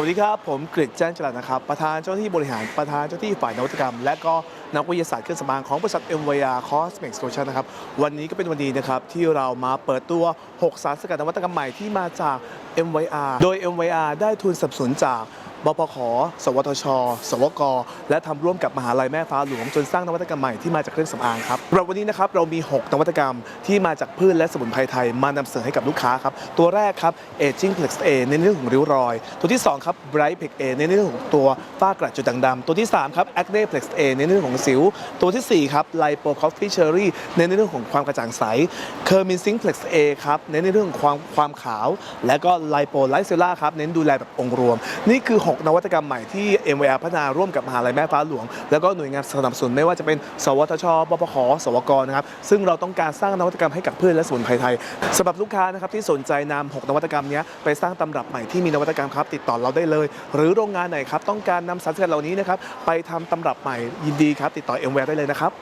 วัสดีครับ ผมกฤษแจ้งจรัสนะครับ ประธานเจ้าหน้าที่บริหารประธานเจ้าหน้าที่ฝ่ายนวัตกรรม และก็นักวิทยาศาสตร์เครื่องสำอางของบริษัท MVR Cosmic Solution นะครับ วันนี้ก็เป็นวันดีนะครับ ที่เรามาเปิดตัว 6 สารสกัดนวัตกรรมใหม่ที่มาจาก MVR โดย MVR ได้ทุนสนับสนุนจาก บปขสวทช สวก และทำร่วมกับมหาลัยแม่ฟ้าหลวงจนสร้างนวัตกรรมใหม่ที่มาจากเครื่องสำอางครับสำหรับวันนี้นะครับเรามี 6 นวัตกรรมที่มาจากพืชและสมุนไพรไทย มานำเสนอให้กับลูกค้าครับ ตัวแรกครับ Aging Plex A ในเรื่องของริ้วรอย ตัวที่ 2 ครับ Bright Plex A ในเรื่องของตัวฝ้ากระจุดด่างดำตัวที่ 3 ครับ Acne Plex A ในเรื่องของสิว ตัวทีสี่4 ครับ Lipo Coffee Cherry ในเรื่องของความกระจ่างใส Kermin Zinc Plex A ครับในเรื่องของความความขาว และก็ Lipo Light Cella ครับเน้นดูแลแบบองค์รวม นี่คือ6 นวัตกรรมใหม่ที่ MVR พัฒนาร่วมกับมหาลัยแม่ฟ้าหลวง แล้วก็หน่วยงานสนับสนุนไม่ว่าจะเป็น สวทชบปขสวกนะครับซึ่งเราต้องการสร้างนวัตกรรมให้กับเพืชและสมุนไพรไทยสำหรับลูกค้านะครับที่สนใจนำ6 นวัตกรรมนี้ไปสร้างตำรับใหม่ที่มีนวัตกรรมครับติดต่อเราได้เลย หรือโรงงานไหนครับต้องการนำสารสกัดเหล่านี้นะครับไปทำตำรับใหม่ยินดีครับติดต่อ MVR ได้เลยนะครับ